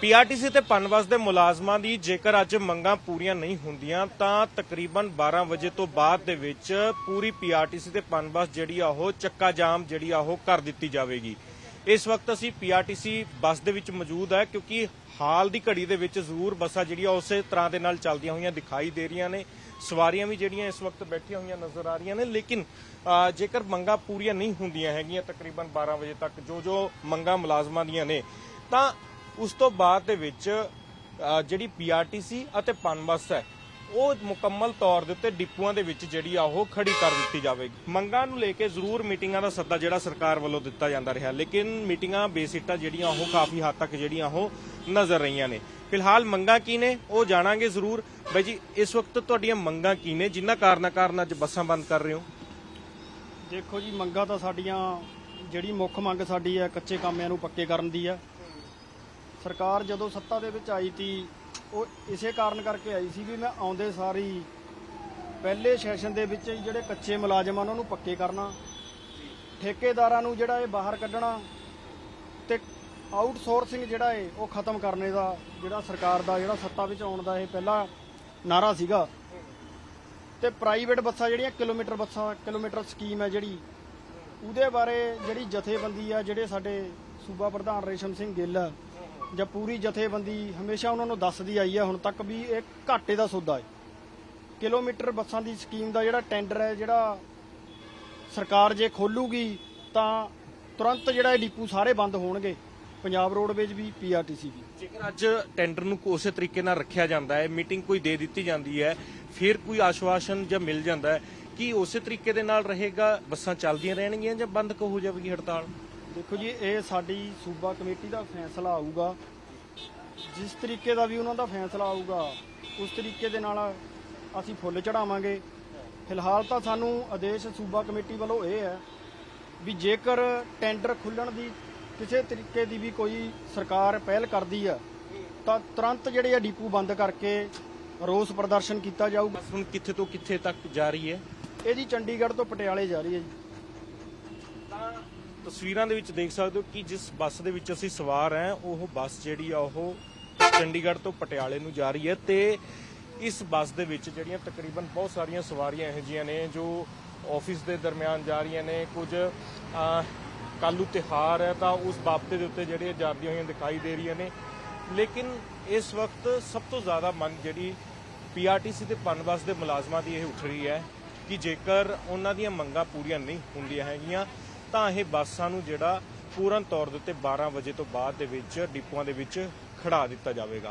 PRTC ਤੇ ਪਨਬਸ ਦੇ ਮੁਲਾਜ਼ਮਾਂ ਦੀ ਜੇਕਰ ਅੱਜ ਮੰਗਾਂ ਪੂਰੀਆਂ ਨਹੀਂ ਹੁੰਦੀਆਂ, ਤਾਂ ਤਕਰੀਬਨ 12 ਵਜੇ ਤੋਂ ਬਾਅਦ ਦੇ ਵਿੱਚ ਪੂਰੀ ਪੀਆਰਟੀਸੀ ਤੇ ਪਨਬਸ ਜਿਹੜੀ ਆ ਉਹ ਚੱਕਾ ਜਾਮ ਜਿਹੜੀ ਆ ਉਹ ਕਰ ਦਿੱਤੀ ਜਾਵੇਗੀ। ਇਸ ਵਕਤ ਅਸੀਂ ਪੀਆਰਟੀਸੀ ਬੱਸ ਦੇ ਵਿੱਚ ਮੌਜੂਦ ਹੈ ਕਿਉਂਕਿ ਹਾਲ ਦੀ ਘੜੀ ਦੇ ਵਿੱਚ ਜ਼ਰੂਰ ਬੱਸਾਂ ਜਿਹੜੀਆਂ ਉਸੇ ਤਰ੍ਹਾਂ ਦੇ ਨਾਲ ਚੱਲਦੀਆਂ ਹੋਈਆਂ ਦਿਖਾਈ ਦੇ ਰਹੀਆਂ ਨੇ। ਸਵਾਰੀਆਂ ਵੀ ਜਿਹੜੀਆਂ ਇਸ ਵਕਤ ਬੈਠੀਆਂ ਹੋਈਆਂ ਨਜ਼ਰ ਆ ਰਹੀਆਂ ਨੇ, ਲੇਕਿਨ ਜੇਕਰ ਮੰਗਾਂ ਪੂਰੀਆਂ ਨਹੀਂ ਹੁੰਦੀਆਂ ਹੈਗੀਆਂ ਤਕਰੀਬਨ 12 ਵਜੇ ਤੱਕ ਜੋ ਜੋ ਮੰਗਾਂ ਮੁਲਾਜ਼ਮਾਂ ਦੀਆਂ ਨੇ, ਤਾਂ ਉਸ ਤੋਂ ਬਾਅਦ ਦੇ ਵਿੱਚ ਅ, ਜਿਹੜੀ ਪੀਆਰਟੀਸੀ ਅਤੇ ਪਨਬਸ ਹੈ ਉਹ ਮੁਕੰਮਲ ਤੌਰ ਦੇ ਉੱਤੇ ਡਿਪੂਆਂ ਦੇ ਵਿੱਚ ਜਿਹੜੀ ਆ ਉਹ ਖੜੀ ਕਰ ਦਿੱਤੀ ਜਾਵੇਗੀ। ਮੰਗਾਂ ਨੂੰ ਲੈ ਕੇ ਜ਼ਰੂਰ ਮੀਟਿੰਗਾਂ ਦਾ ਸੱਦਾ ਜਿਹੜਾ ਸਰਕਾਰ ਵੱਲੋਂ ਦਿੱਤਾ ਜਾਂਦਾ ਰਿਹਾ ਲੇਕਿਨ ਮੀਟਿੰਗਾਂ ਬੇਸਿੱਟਾ ਜਿਹੜੀਆਂ ਉਹ ਕਾਫੀ ਹੱਦ ਤੱਕ ਜਿਹੜੀਆਂ ਉਹ ਨਜ਼ਰ ਰਹੀਆਂ ਨੇ। ਫਿਲਹਾਲ ਮੰਗਾਂ ਕੀ ਨੇ ਉਹ ਜਾਣਾਂਗੇ ਜ਼ਰੂਰ। ਬਾਈ ਜੀ ਇਸ ਵਕਤ ਤੁਹਾਡੀਆਂ ਮੰਗਾਂ ਕੀ ਨੇ? ਜਿਨ੍ਹਾਂ ਕਾਰਨਾਂ ਕਾਰਨ ਅੱਜ ਬੱਸਾਂ ਬੰਦ ਕਰ ਰਹੇ ਹੋ? ਦੇਖੋ ਜੀ ਮੰਗਾਂ ਤਾਂ ਸਾਡੀਆਂ ਜਿਹੜੀ ਮੁੱਖ ਮੰਗ ਸਾਡੀ ਹੈ ਕੱਚੇ ਕਾਮਿਆਂ ਨੂੰ ਪੱਕੇ ਕਰਨ ਦੀ ਹੈ। ਸਰਕਾਰ ਜਦੋਂ ਸੱਤਾ ਦੇ ਵਿੱਚ ਆਈ ਤੀ, ਉਹ ਇਸੇ ਕਾਰਨ ਕਰਕੇ ਆਈ ਸੀ ਵੀ ਮੈਂ ਆਉਂਦੇ ਸਾਰੀ ਪਹਿਲੇ ਸੈਸ਼ਨ ਦੇ ਵਿੱਚ ਜਿਹੜੇ ਕੱਚੇ ਮੁਲਾਜ਼ਮਾਂ ਉਹਨਾਂ ਨੂੰ ਪੱਕੇ ਕਰਨਾ, ਠੇਕੇਦਾਰਾਂ ਨੂੰ ਜਿਹੜਾ ਇਹ ਬਾਹਰ ਕੱਢਣਾ ਤੇ ਆਊਟਸੋਰਸਿੰਗ ਜਿਹੜਾ ਹੈ ਉਹ ਖਤਮ ਕਰਨੇ ਦਾ, ਜਿਹੜਾ ਸਰਕਾਰ ਦਾ, ਜਿਹੜਾ ਸੱਤਾ ਵਿੱਚ ਆਉਣ ਦਾ ਇਹ ਪਹਿਲਾ ਨਾਰਾ ਸੀਗਾ। ਤੇ ਪ੍ਰਾਈਵੇਟ ਬੱਸਾਂ ਜਿਹੜੀਆਂ ਕਿਲੋਮੀਟਰ ਬੱਸਾਂ, ਕਿਲੋਮੀਟਰ ਸਕੀਮ ਹੈ ਜਿਹੜੀ, ਉਹਦੇ ਬਾਰੇ ਜਿਹੜੀ ਜਥੇਬੰਦੀ ਆ, ਜਿਹੜੇ ਸਾਡੇ ਸੂਬਾ ਪ੍ਰਧਾਨ ਰੇਸ਼ਮ ਸਿੰਘ ਗਿੱਲ ਜਾਂ ਪੂਰੀ ਜਥੇਬੰਦੀ ਹਮੇਸ਼ਾ ਉਹਨਾਂ ਨੂੰ ਦੱਸਦੀ ਆਈ ਹੈ ਹੁਣ ਤੱਕ ਵੀ ਇਹ ਘਾਟੇ ਦਾ ਸੌਦਾ ਹੈ। ਕਿਲੋਮੀਟਰ ਬੱਸਾਂ ਦੀ ਸਕੀਮ ਦਾ ਜਿਹੜਾ ਟੈਂਡਰ ਹੈ, ਜਿਹੜਾ ਸਰਕਾਰ ਜੇ ਖੋਲੂਗੀ ਤਾਂ ਤੁਰੰਤ ਜਿਹੜਾ ਇਹ ਡੀਪੂ ਸਾਰੇ ਬੰਦ ਹੋਣਗੇ, ਪੰਜਾਬ ਰੋਡਵੇਜ ਵੀ ਪੀਆਰਟੀਸੀ ਵੀ। ਜੇਕਰ ਅੱਜ ਟੈਂਡਰ ਨੂੰ ਉਸੇ ਤਰੀਕੇ ਨਾਲ ਰੱਖਿਆ ਜਾਂਦਾ ਹੈ, ਮੀਟਿੰਗ ਕੋਈ ਦੇ ਦਿੱਤੀ ਜਾਂਦੀ ਹੈ, ਫਿਰ ਕੋਈ ਆਸ਼ਵਾਸਨ ਜਾਂ ਮਿਲ ਜਾਂਦਾ ਹੈ, ਕਿ ਉਸੇ ਤਰੀਕੇ ਦੇ ਨਾਲ ਰਹੇਗਾ, ਬੱਸਾਂ ਚੱਲਦੀਆਂ ਰਹਿਣਗੀਆਂ ਜਾਂ ਬੰਦ ਹੋ ਜਾਵੇਗੀ ਹੜਤਾਲ? ਦੇਖੋ ਜੀ ਇਹ ਸਾਡੀ ਸੂਬਾ ਕਮੇਟੀ ਦਾ ਫੈਸਲਾ ਆਊਗਾ। ਜਿਸ ਤਰੀਕੇ ਦਾ ਵੀ ਉਹਨਾਂ ਦਾ ਫੈਸਲਾ ਆਊਗਾ ਉਸ ਤਰੀਕੇ ਦੇ ਨਾਲ ਅਸੀਂ ਫੁੱਲ ਚੜਾਵਾਂਗੇ ਫਿਲਹਾਲ ਤਾਂ ਸਾਨੂੰ ਆਦੇਸ਼ ਸੂਬਾ ਕਮੇਟੀ ਵੱਲੋਂ ਇਹ ਹੈ ਵੀ ਜੇਕਰ ਟੈਂਡਰ ਖੁੱਲਣ ਦੀ ਕਿਸੇ ਤਰੀਕੇ ਦੀ ਵੀ ਕੋਈ ਸਰਕਾਰ ਪਹਿਲ ਕਰਦੀ ਆ ਤਾਂ ਤੁਰੰਤ ਜਿਹੜੇ ਆ ਡਿਪੂ ਬੰਦ ਕਰਕੇ ਰੋਸ ਪ੍ਰਦਰਸ਼ਨ ਕੀਤਾ ਜਾਊਗਾ। ਹੁਣ ਕਿੱਥੇ ਤੋਂ ਕਿੱਥੇ ਤੱਕ ਜਾ ਰਹੀ ਹੈ? ਇਹ ਜੀ ਚੰਡੀਗੜ੍ਹ ਤੋਂ ਪਟਿਆਲੇ ਜਾ ਰਹੀ ਹੈ ਜੀ। ਤਾਂ ਤਸਵੀਰਾਂ ਦੇ ਵਿੱਚ ਦੇਖ ਸਕਦੇ ਹੋ ਕਿ ਜਿਸ ਬੱਸ ਦੇ ਵਿੱਚ ਅਸੀਂ ਸਵਾਰ ਹਾਂ, ਉਹ ਬੱਸ ਜਿਹੜੀ ਆ, ਉਹ ਚੰਡੀਗੜ੍ਹ ਤੋਂ ਪਟਿਆਲੇ ਨੂੰ ਜਾ ਰਹੀ ਹੈ ਤੇ ਇਸ ਬੱਸ ਦੇ ਵਿੱਚ ਜਿਹੜੀਆਂ ਤਕਰੀਬਨ ਬਹੁਤ ਸਾਰੀਆਂ ਸਵਾਰੀਆਂ ਇਹੋ ਜਿਹੀਆਂ ਨੇ ਜੋ ਆਫਿਸ ਦੇ ਦਰਮਿਆਨ ਜਾ ਰਹੀਆਂ ਨੇ, ਕੁਝ ਕੱਲੂ ਤਿਹਾਰ ਹੈ ਤਾਂ ਉਸ ਬਾਬਤੇ ਦੇ ਉੱਤੇ ਜਿਹੜੀਆਂ ਜਾਂਦੀਆਂ ਹੋਈਆਂ ਦਿਖਾਈ ਦੇ ਰਹੀਆਂ ਨੇ। ਲੇਕਿਨ ਇਸ ਵਕਤ ਸਭ ਤੋਂ ਜ਼ਿਆਦਾ ਮੰਗ ਜਿਹੜੀ ਪੀਆਰਟੀਸੀ ਤੇ ਪਨਬਸ ਦੇ ਮੁਲਾਜ਼ਮਾਂ ਦੀ ਇਹ ਉੱਠ ਰਹੀ ਹੈ ਕਿ ਜੇਕਰ ਉਹਨਾਂ ਦੀਆਂ ਮੰਗਾਂ ਪੂਰੀਆਂ ਨਹੀਂ ਹੁੰਦੀਆਂ ਹੈਗੀਆਂ ਤਾਂ ਇਹ ਬੱਸਾਂ ਨੂੰ ਜਿਹੜਾ ਪੂਰਨ ਤੌਰ ਦੇ ਉੱਤੇ 12 ਵਜੇ ਤੋਂ ਬਾਅਦ ਦੇ ਵਿੱਚ, ਡਿਪੂਆਂ ਦੇ ਵਿੱਚ ਖੜਾ ਦਿੱਤਾ ਜਾਵੇਗਾ।